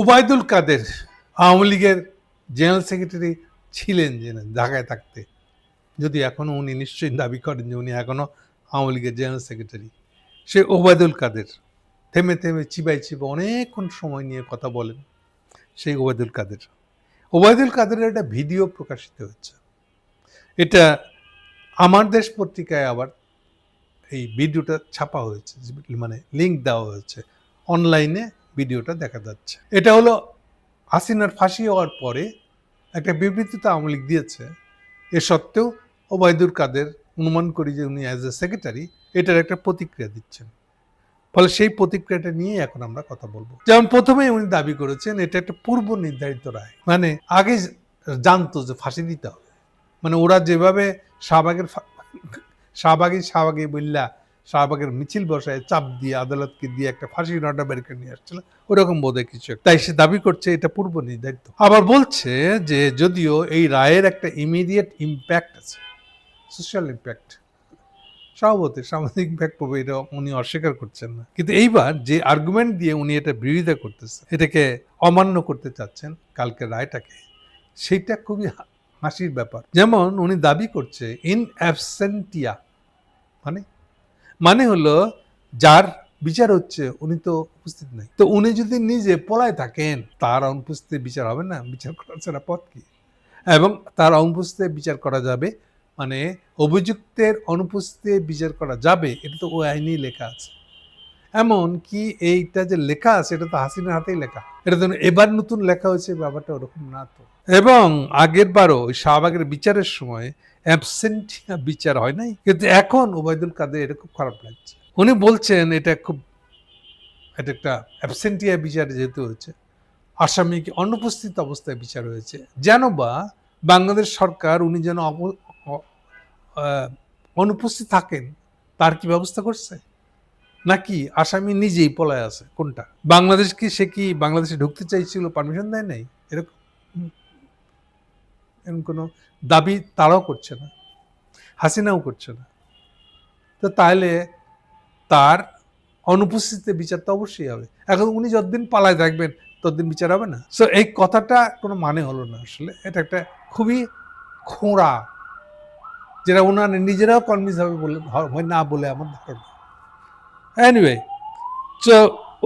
ওবায়দুল কাদের আওয়ামী লীগের general secretary ছিলেন যে ঢাকায় থাকতে, যদি এখনও উনি নিশ্চয়ই দাবি করেন যে উনি এখনও আওয়ামী লীগের জেনারেল সেক্রেটারি, সে ওবায়দুল কাদের থেমে থেমে চিবাই চিবা অনেকক্ষণ সময় নিয়ে কথা বলেন সেই ওবায়দুল কাদের। ওবায়দুল কাদেরের একটা ভিডিও প্রকাশিত হচ্ছে এটা আমার দেশ পত্রিকায় আবার এই ভিডিওটা ছাপা হয়েছে মানে লিঙ্ক দেওয়া হয়েছে। অনলাইনে ভিডিওটা দেখা যাচ্ছে। এটা হলো হাসিনার ফাঁসি হওয়ার পরে একটা বিবৃতিতে আওয়ামী লীগ দিয়েছে। এ সত্ত্বেও ওবায়দুল কাদের অনুমান করি যে উনি অ্যাজ এ সেক্রেটারি এটার একটা প্রতিক্রিয়া দিচ্ছেন। ফলে সেই প্রতিক্রিয়াটা নিয়ে এখন আমরা কথা বলব। যেমন প্রথমেই উনি দাবি করেছেন এটা একটা পূর্ব নির্ধারিত রায়। মানে আগে জানতো যে ফাঁসি দিতে হবে। মানে ওরা যেভাবে শাহবাগের শাহবাগী শাহবাগী বললা শাহবাগের মিছিল বসায় চাপ দিয়ে, আদালতকে দিয়ে একটা ফাঁসির অর্ডার বের করে নিয়ে আসছিল। ওরকম বোধ কিছু। তাই সে দাবি করছে, এটা পূর্ব নির্ধারিত। আবার বলছে যে, যদিও এই রায়ের একটা ইমিডিয়েট ইম্প্যাক্ট আছে সোশ্যাল ইম্প্যাক্ট স্বভাবতই সামাজিক ইম্প্যাক্ট পাবে এটা উনি অস্বীকার করছেন না। কিন্তু এইবার যে আর্গুমেন্ট দিয়ে উনি এটা বিরোধিতা করতেছে, এটাকে অমান্য করতে চাচ্ছেন কালকে রায়টাকে, সেইটা খুবই হাসির ব্যাপার। যেমন উনি দাবি করছে ইন অ্যাবসেন্টিয়া মানে মানে হলো, যার বিচার হচ্ছে, উনি তো উপস্থিত নাই। তো উনি যদি নিজে পলায় থাকেন, তার অনুপস্থিতি বিচার হবে না? বিচার করা ছাড়া পথ কি? এবং তার অনুপস্থিতি বিচার করা যাবে মানে অভিযুক্তের অনুপস্থিতি বিচার করা যাবে, এটা তো ও আইনেই লেখা আছে। এমন কি এইটা যে লেখা এটা তো হাসিনার হাতেই লেখা। এটা তো এবার নতুন লেখা হয়েছে ব্যাপারটা ওরকম না তো। এবং আগের বারও শাহবাগের বিচারের সময় অ্যাবসেন্টিয়া বিচার হয় নাই? কিন্তু এখন ওবায়দুল কাদের, এটা খুব খারাপ লাগছে। উনি বলছেন, এটা খুব, এটা একটা অ্যাবসেন্টিয়া বিচার যেহেতু হয়েছে আসামিকে অনুপস্থিত অবস্থায় বিচার হয়েছে। যেন বা বাংলাদেশ সরকার উনি যেন অনুপস্থিত থাকেন, তার কি ব্যবস্থা করছে? নাকি আসামি নিজেই পলায় আছে? কোনটা? বাংলাদেশ কি সে কি বাংলাদেশে ঢুকতে চাইছিল? পারমিশন দেয় নাই? এরকম কোনো দাবি তারাও করছে না। হাসিনাও করছে না। তো তাহলে তার অনুপস্থিতিতে বিচার তো অবশ্যই হবে। এখন উনি যতদিন পালায় থাকবেন, ততদিন বিচার হবে না। সো এই কথাটা কোনো মানে হলো না আসলে। এটা একটা খুবই খোঁড়া, যেটা ওনার নিজেরাও কনভিন্স হবে বলে না বলে আমার ধারণা। এনিওয়ে তো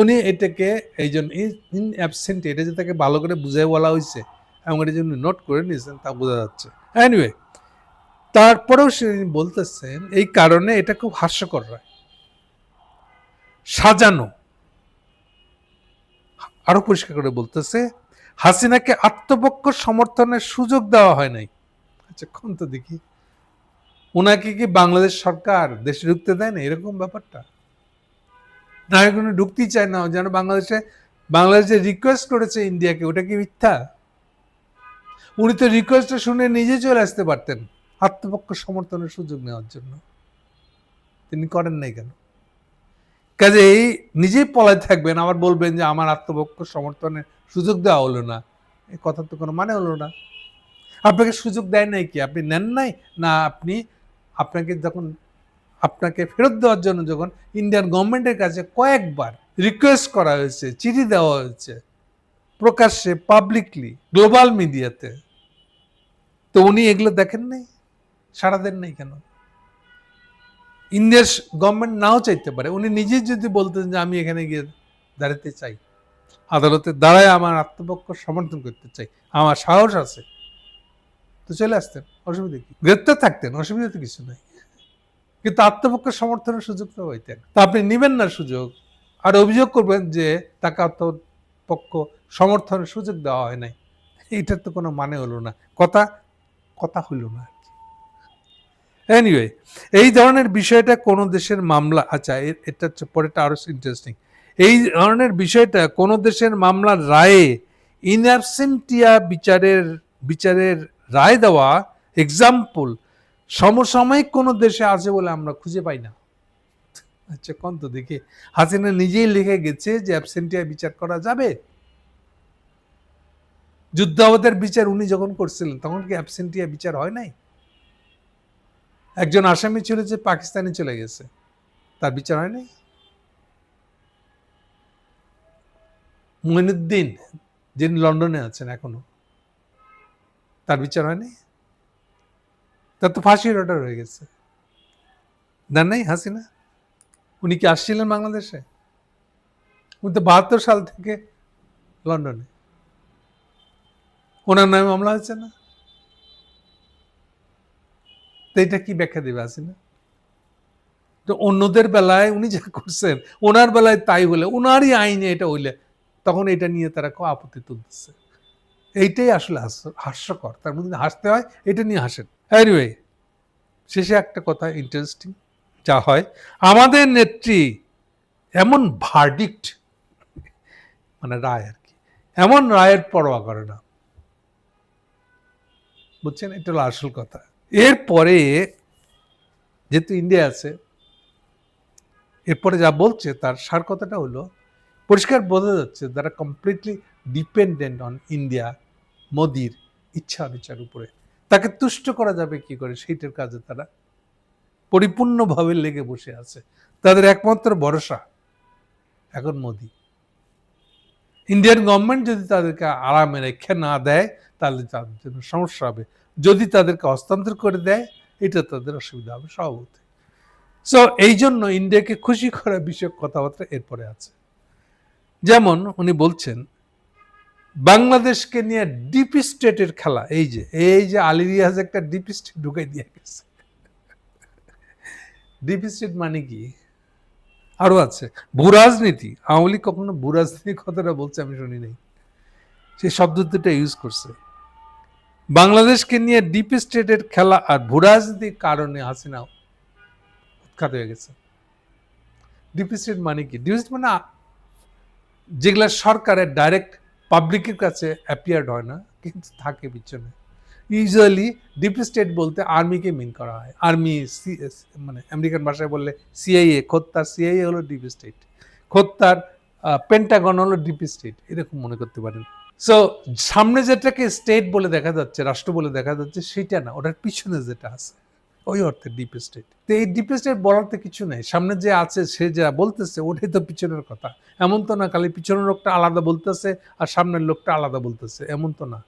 উনি এটাকে এই জন্য ইন অ্যাবসেন্ট এটা যে তাকে ভালো করে বুঝাই বলা হয়েছে এবং এটা যে উনি নোট করে নিয়েছেন, তা বোঝা যাচ্ছে। এনিওয়ে তারপরেও সে বলতেছেন, এই কারণে এটা খুব হাস্যকর হয়। সাজানো। আরও পরিষ্কার করে বলতেছে, হাসিনাকে আত্মপক্ষ সমর্থনের সুযোগ দেওয়া হয় নাই। আচ্ছা কোন তো দেখি। ওনাকে কি বাংলাদেশ সরকার দেশে ঢুকতে দেয় না? এরকম ব্যাপারটা? না কোনো ঢুকতেই চায় না, যেন বাংলাদেশে বাংলাদেশে রিকোয়েস্ট করেছে ইন্ডিয়াকে, ওটা কি মিথ্যা? উনি তো রিকোয়েস্টটা শুনে নিজে চলে আসতে পারতেন, আত্মপক্ষ সমর্থনের সুযোগ নেওয়ার জন্য। তিনি করেন নাই কেন? কাজে এই নিজেই পলায় থাকবেন, আবার বলবেন যে আমার আত্মপক্ষ সমর্থনের সুযোগ দেওয়া হলো না। এই কথা তো কোনো মানে হলো না। আপনাকে সুযোগ দেয় নাই কি? আপনি নেন নাই? না, আপনি, আপনাকে যখন আপনাকে ফেরত দেওয়ার জন্য যখন ইন্ডিয়ান গভর্নমেন্টের কাছে কয়েকবার রিকোয়েস্ট করা হয়েছে, চিঠি দেওয়া হয়েছে, প্রকাশ্যে পাবলিকলি গ্লোবাল মিডিয়াতে তো উনি এগুলো দেখেন নাই, সাড়া দেন নাই কেন? ইন্ডিয়ার গভর্নমেন্ট নাও চাইতে পারে। উনি নিজেই যদি বলতেন যে আমি এখানে গিয়ে দাঁড়াতে চাই, আদালতে দাঁড়ায় আমার আত্মপক্ষ সমর্থন করতে চাই, আমার সাহস আছে, তো চলে আসতেন, অসুবিধা কি? গ্রেপ্তার থাকতেন, অসুবিধা তো কিছু নাই। কিন্তু আত্মপক্ষ সমর্থনের সুযোগ তো হইতেন তা আপনি নেবেন না সুযোগ। আর অভিযোগ করবেন যে তাকে আত্মপক্ষ সমর্থনের সুযোগ দেওয়া হয় নাই। এইটার তো কোনো মানে হলো না। কথা কথা হইল না এনিওয়ে এই ধরনের বিষয়টা কোনো দেশের মামলা আচ্ছা এটা হচ্ছে পরেটা আরও ইন্টারেস্টিং এই ধরনের বিষয়টা কোনো দেশের মামলার রায়ে ইনঅ্যাবসেন্টিয়া বিচারের বিচারের রায় দেওয়া এক্সাম্পল সমসাময়িক কোনো দেশে আছে বলে আমরা খুঁজে পাই না। আচ্ছা কোন তো দেখি। হাসিনা নিজেই লিখে গেছে যে অ্যাবসেন্টিয়া বিচার করা যাবে। যুদ্ধাবতের বিচার উনি যখন করছিলেন, তখন কি অ্যাবসেন্টিয়া বিচার হয় নাই? একজন আসামি ছিল যে পাকিস্তানে চলে গেছে। তার বিচার হয় নাই? মইনুদ্দিন যিনি লন্ডনে আছেন এখনও, তার বিচার হয়নি তার তো ফাঁসির অর্ডার হয়ে গেছে। দেন নাই হাসিনা? উনি কি আসছিলেন বাংলাদেশে? উনি তো বাহাত্তর সাল থেকে লন্ডনে। ওনার নামে মামলা হয়েছে না? তো এটা কি ব্যাখ্যা দেবে হাসিনা? তো অন্যদের বেলায় উনি যা করছেন, ওনার বেলায় তাই হলে, ওনারই আইনে এটা হইলে, তখন এটা নিয়ে তারা আপত্তি তুলতেছে। এইটাই আসলে হাস্য- হাস্যকর। তার মধ্যে হাসতে হয়, এটা নিয়ে হাসেন। এনিওয়ে শেষে একটা কথা ইন্টারেস্টিং যা হয়, আমাদের নেত্রী এমন ভার্ডিক্ট মানে রায় আর কি, এমন রায়ের পরোয়া করে না। বুঝছেন? এটা হলো আসল কথা। এরপরে যেহেতু ইন্ডিয়া আছে, এরপরে যা বলছে তার সার কথাটা হলো, পরিষ্কার বোঝা যাচ্ছে তারা কমপ্লিটলি ডিপেন্ডেন্ট অন ইন্ডিয়া মোদির ইচ্ছা অনিচ্ছার উপরে। তাকে তুষ্ট করা যাবে কি করে? সেইটার কাজে তারা পরিপূর্ণভাবে লেগে বসে আছে। তাদের একমাত্র ভরসা এখন মোদি। ইন্ডিয়ান গভর্নমেন্ট যদি তাদেরকে আরামে রেখে না দেয়, তাহলে তাদের জন্য সমস্যা হবে। যদি তাদেরকে হস্তান্তর করে দেয়, এটা তাদের অসুবিধা হবে স্বভাবতই সো এই জন্য ইন্ডিয়াকে খুশি করা বিষয়ক কথাবার্তা এরপরে আছে। যেমন উনি বলছেন বাংলাদেশকে নিয়ে ডিপ স্টেটের খেলা। এই যে এই যে আলী রিয়াজ একটা ডিপ স্টেট ঢুকাই দিয়ে গেছে। ডিপ স্টেট মানে কি? আরও আছে। ভূরাজনীতি। আওয়ামী লীগ কখনো ভূরাজনীতি কথাটা বলছে আমি শুনি নাই। সেই শব্দ দুটা ইউজ করছে। বাংলাদেশকে নিয়ে ডিপ স্টেটের খেলা আর ভূরাজনীতির কারণে হাসিনা উৎখাত হয়ে গেছে। ডিপ স্টেট মানে কি? ডিপ স্টেট মানে যেগুলা সরকারের ডাইরেক্ট পাবলিকের কাছে অ্যাপিয়ার্ড হয় না, কিন্তু থাকে পিছনে। ইউজুয়ালি ডিপ স্টেট বলতে আর্মিকে মিন করা হয়। আর্মি সি মানে আমেরিকান ভাষায় বললে সিআইএ খোত্তার সিআইএ হলো ডিপ স্টেট খোত্তার পেন্টাগন হলো ডিপ স্টেট এরকম মনে করতে পারেন। সো সামনে যেটাকে স্টেট বলে দেখা যাচ্ছে, রাষ্ট্র বলে দেখা যাচ্ছে, সেটা না। ওটার পিছনে যেটা আছে। ওই অর্থে ডিপ স্টেট তো এই ডিপ স্টেট বলার তো কিছু নেই। সামনে যে আছে, সে যা বলতেছে, ওটাই তো পিছনের কথা। এমন তো না, খালি পিছনের লোকটা আলাদা বলতেছে আর সামনের লোকটা আলাদা বলতেছে। এমন তো না।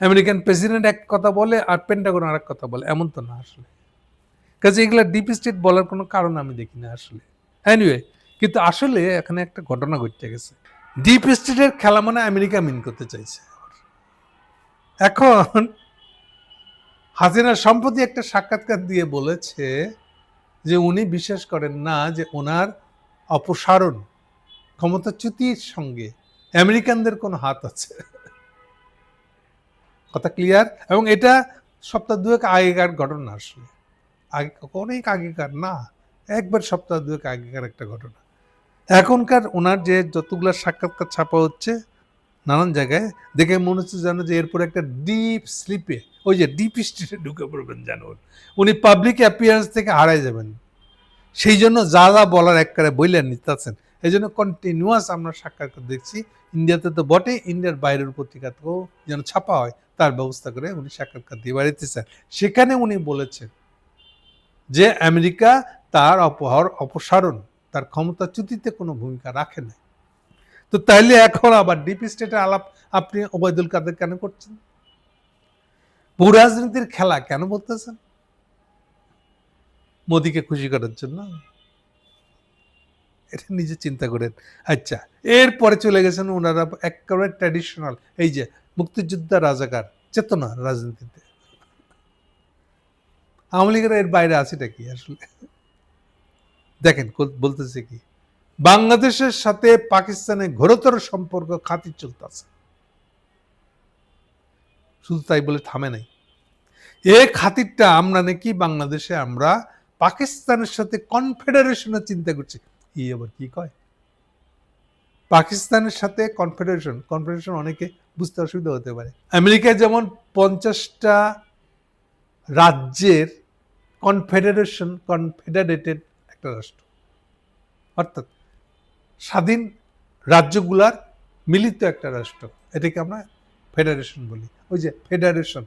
আমেরিকান প্রেসিডেন্ট এক কথা বলে আর পেন্টাগন আর এক কথা বলে। এমন তো না আসলে। কাজে এগুলা ডিপ স্টেট বলার কোনো কারণ আমি দেখি না আসলে। এনিওয়ে কিন্তু আসলে এখানে একটা ঘটনা ঘটতে গেছে। ডিপ স্টেটের খেলা মানে আমেরিকা মিন করতে চাইছে। এখন হাসিনা সম্প্রতি একটা সাক্ষাৎকার দিয়ে বলেছে যে উনি বিশ্বাস করেন না যে ওনার অপসারণ ক্ষমতাচ্যুতির সঙ্গে আমেরিকানদের কোনো হাত আছে। কথা ক্লিয়ার এবং এটা সপ্তাহ দুয়েক আগেকার ঘটনা আসলে। আগে অনেক আগেকার, না, একবার সপ্তাহ দুয়েক আগেকার একটা ঘটনা। এখনকার ওনার যে যতগুলো সাক্ষাৎকার ছাপা হচ্ছে নানান জায়গায় দেখে মনে হচ্ছে যেন যে এরপর একটা ডিপ স্লিপে ওই যে ডিপ স্টেটে ঢুকে পড়বেন যেন উনি পাবলিক অ্যাপিয়ারেন্স থেকে হারাই যাবেন। সেই জন্য যা যা বলার একবারে বইলেন নিতেছেন এই জন্য কন্টিনিউয়াস আমরা সাক্ষাৎকার দেখছি, ইন্ডিয়াতে তো বটে, ইন্ডিয়ার বাইরের পত্রিকাতেও যেন ছাপা হয়, তার ব্যবস্থা করে উনি সাক্ষাৎকার দিয়ে বাড়িতেছেন সেখানে উনি বলেছেন যে আমেরিকা তার অপহর, অপসারণ, তার ক্ষমতাচ্যুতিতে কোনো ভূমিকা রাখে না তো তাইলে এখন আবার ডিপ স্টেটের আলাপ আপনি ওবায়দুল কাদের কেন করছেন? ভূ রাজনীতির খেলা কেন বলতেছেন? মোদিকে খুশি করার জন্য? এটা নিজে চিন্তা করেন। আচ্ছা এরপরে চলে গেছেন ওনারা একেবারে ট্র্যাডিশনাল এই যে মুক্তিযোদ্ধা রাজাকার, চেতনা রাজনীতিতে। আওয়ামী লীগের এর বাইরে আছেটা কি আসলে? দেখেন, বলতেছে কি? বাংলাদেশের সাথে পাকিস্তানের ঘোরতর সম্পর্ক খাতির চলতেছে। শুধু তাই বলে থামে নাই। এ খাতিরটা আমরা নাকি বাংলাদেশে আমরা পাকিস্তানের সাথে কনফেডারেশনের চিন্তা করছি। কি আবার কি কয়? পাকিস্তানের সাথে কনফেডারেশন কনফেডারেশন অনেকে বুঝতে অসুবিধা হতে পারে। আমেরিকায় যেমন পঞ্চাশটা রাজ্যের কনফেডারেশন, কনফেডারেটেড একটা রাষ্ট্র। অর্থাৎ স্বাধীন রাজ্যগুলার মিলিত একটা রাষ্ট্র। এটাকে আমরা ফেডারেশন বলি। ওই যে ফেডারেশন।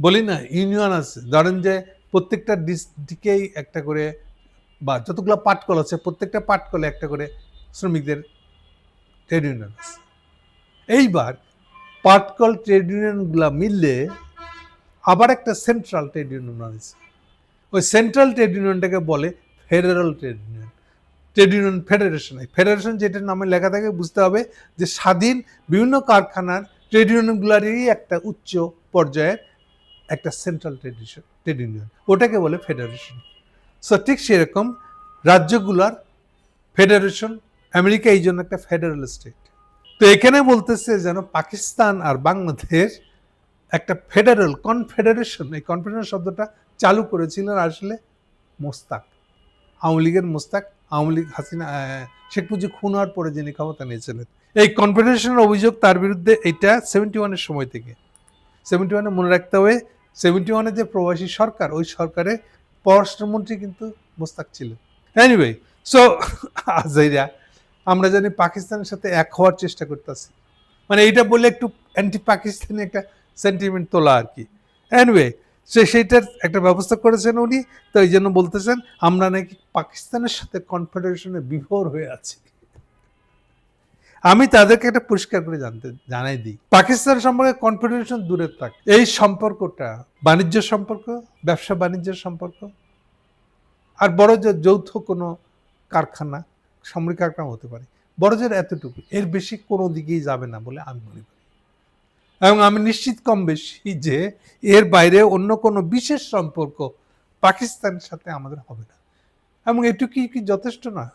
বলি না, ইউনিয়ন আছে। ধরেন যে প্রত্যেকটা ডিস্ট্রিক্টেই একটা করে বা যতগুলো পাটকল আছে, প্রত্যেকটা পাটকলে একটা করে শ্রমিকদের ট্রেড ইউনিয়ন আছে। এইবার পাটকল ট্রেড ইউনিয়নগুলা মিললে আবার একটা সেন্ট্রাল ট্রেড ইউনিয়ন আছে। ওই সেন্ট্রাল ট্রেড ইউনিয়নটাকে বলে federal trade union. Trade union federation. এই ফেডারেশন যেটার নামে লেখা থাকে, বুঝতে হবে যে স্বাধীন বিভিন্ন কারখানার ট্রেড ইউনিয়নগুলারই একটা উচ্চ পর্যায়ের একটা সেন্ট্রাল ট্রেডিশন ট্রেড ইউনিয়ন ওটাকে বলে ফেডারেশন সো ঠিক সেরকম রাজ্যগুলার ফেডারেশন আমেরিকা এই জন্য একটা ফেডারেল স্টেট তো এখানে বলতেছে যেন পাকিস্তান আর বাংলাদেশ একটা ফেডারেল কনফেডারেশন এই কনফেডারেশন শব্দটা চালু করেছিলেন আসলে মোস্তাক। আওয়ামী লীগের মোস্তাক, আওয়ামী লীগ হাসিনা শেখ মুজিব খুন হওয়ার পরে যিনি ক্ষমতা নিয়েছিলেন। এই কনফেডারেশনের অভিযোগ তার বিরুদ্ধে এটা সেভেন্টি ওয়ানের সময় থেকে। সেভেন্টি ওয়ানে মনে রাখতে হবে সেভেন্টি ওয়ানে যে প্রবাসী সরকার, ওই সরকারের পররাষ্ট্রমন্ত্রী কিন্তু মোস্তাক ছিলেন। এনিওয়ে সো আজাইরা, আমরা জানি পাকিস্তানের সাথে এক হওয়ার চেষ্টা করতেছি। মানে এইটা বলে একটু অ্যান্টি পাকিস্তানি একটা সেন্টিমেন্ট তোলা আর কি। এনিওয়ে সে সেইটার একটা ব্যবস্থা করেছেন উনি, তো এই জন্য বলতেছেন আমরা নাকি পাকিস্তানের সাথে কনফেডারেশনে বিভোর হয়ে আছি। আমি তাদেরকে একটা পরিষ্কার করে জানতে, জানাই দিই। পাকিস্তান সম্পর্কে কনফেডারেশন দূরে থাক। এই সম্পর্কটা বাণিজ্য সম্পর্ক, ব্যবসা বাণিজ্যের সম্পর্ক, আর বড় যে যৌথ কোনো কারখানা, সামরিক কারখানা হতে পারে, বড় জোর এতটুকু, এর বেশি কোনো দিকেই যাবে না বলে আমি মনে করি। এবং আমি নিশ্চিত কম বেশি যে এর বাইরে অন্য কোনো বিশেষ সম্পর্ক পাকিস্তানের সাথে আমাদের হবে না। এবং এটুকুই কি যথেষ্ট না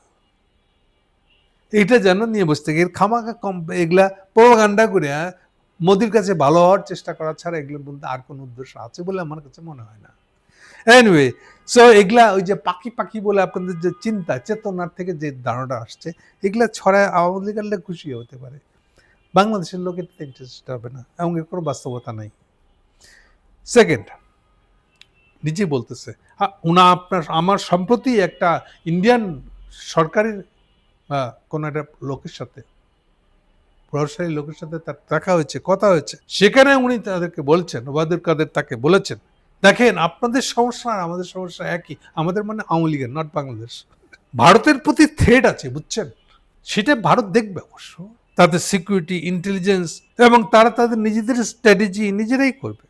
এইটা যেন নিয়ে বসতে এর খামাখা কম এগুলা প্রোগান্ডা করে হ্যাঁ, মোদির কাছে ভালো হওয়ার চেষ্টা করা ছাড়া এগুলোর মধ্যে আর কোনো উদ্দেশ্য আছে বলে আমার কাছে মনে হয় না। এনিওয়ে সো এগুলা ওই যে পাখি পাখি বলে আপনাদের যে চিন্তা চেতনার থেকে যে ধারণাটা আসছে এগুলা ছড়ায় আওয়ামী লোক খুশি হতে পারে। বাংলাদেশের লোক এটাতে ইন্টারেস্ট হবে না, এবং এর কোনো বাস্তবতা নাই। সেকেন্ড নিজে বলতেছে উনা আপনার, আমার সম্প্রতি একটা ইন্ডিয়ান সরকারের কোনো একটা লোকের সাথে, প্রভাবশালী লোকের সাথে তার দেখা হয়েছে, কথা হয়েছে। সেখানে উনি তাদেরকে বলছেন, ওবায়দুল কাদের তাকে বলেছেন, দেখেন, আপনাদের সমস্যা আর আমাদের সমস্যা একই, আমাদের মানে আওয়ামী লীগের নট বাংলাদেশ। ভারতের প্রতি থ্রেড আছে, বুঝছেন? সেটা ভারত দেখবে অবশ্য। তাদের সিকিউরিটি ইন্টেলিজেন্স এবং তারা তাদের নিজেদের স্ট্র্যাটেজি নিজেরাই করবে।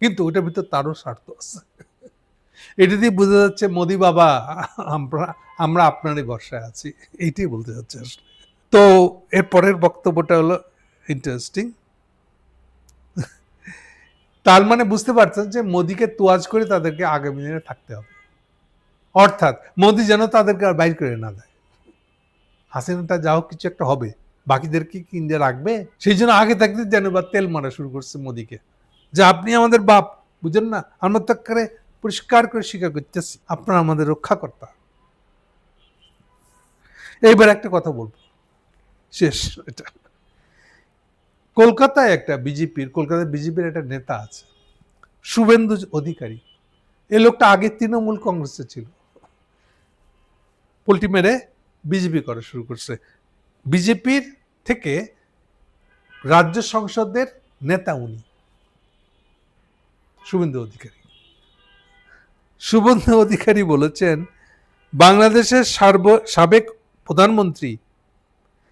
কিন্তু ওটার ভিতর তারও স্বার্থ আছে। এটা দিয়ে বোঝা যাচ্ছে, মোদি বাবা, আমরা আমরা আপনারই বর্ষায় আছি। এইটাই বলতে যাচ্ছে আসলে। তো এর পরের বক্তব্যটা হলো ইন্টারেস্টিং তার মানে বুঝতে পারছেন যে মোদিকে তোয়াজ করে তাদেরকে আগামী দিনে থাকতে হবে। অর্থাৎ মোদি যেন তাদেরকে আর বাইর করে না দেয়। হাসিনাটা যা হোক কিছু একটা হবে। বাকিদেরকে কি ইন্ডিয়া রাখবে? সেই জন্য আগে থাকতে যেন বা তেল মারা শুরু করছে মোদিকে। যে আপনি আমাদের বাপ, বুঝেন না? আমরা তো করে পরিষ্কার করে স্বীকার করতেছি। আপনারা আমাদের রক্ষাকর্তা। এইবার একটা কথা বলব। শেষ এটা। কলকাতায় একটা বিজেপির কলকাতায় বিজেপির একটা নেতা আছে। শুভেন্দু অধিকারী। এই লোকটা আগে তৃণমূল কংগ্রেসে ছিল। পোল্টি মেরে বিজেপি করা শুরু করছে। বিজেপির থেকে রাজ্য সংসদের নেতা উনি। শুভেন্দু অধিকারী। শুভেন্দু অধিকারী বলেছেন, বাংলাদেশের সার্ব, সাবেক প্রধানমন্ত্রী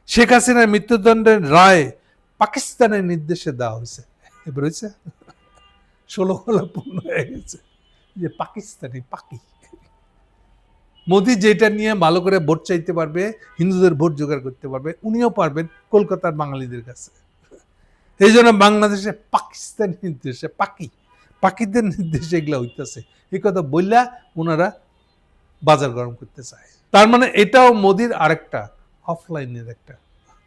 শেখ হাসিনার মৃত্যুদণ্ডের রায় পাকিস্তানের নির্দেশে দেওয়া হয়েছে। হয়েছে, ষোলো হয়ে গেছে। যে পাকিস্তানি পাকি মোদি যেটা নিয়ে ভালো করে ভোট চাইতে পারবে, হিন্দুদের ভোট জোগাড় করতে পারবে, উনিও পারবেন কলকাতার বাঙালিদের কাছে। এই জন্য বাংলাদেশে পাকিস্তানি নির্দেশে, পাকি, পাকিদের নির্দেশে এগুলা হইতেছে। এই কথা বললা ওনারা বাজার গরম করতে চায়। তার মানে এটাও মোদির আরেকটা অফলাইনের একটা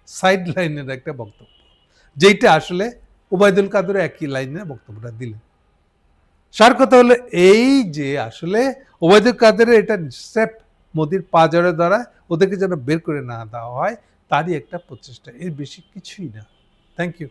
সাইড লাইনের একটা বক্তব্য। যেটা আসলে ওবায়দুল কাদের একই লাইনে বক্তব্যটা দিলেন। সার কথা হলো এই যে আসলে ওবায়দুল কাদের এটা স্টেপ মোদির পাজারের দ্বারা ওদেরকে যেন বের করে না দেওয়া হয়, তারই একটা প্রচেষ্টা। এর বেশি কিছুই না। Thank you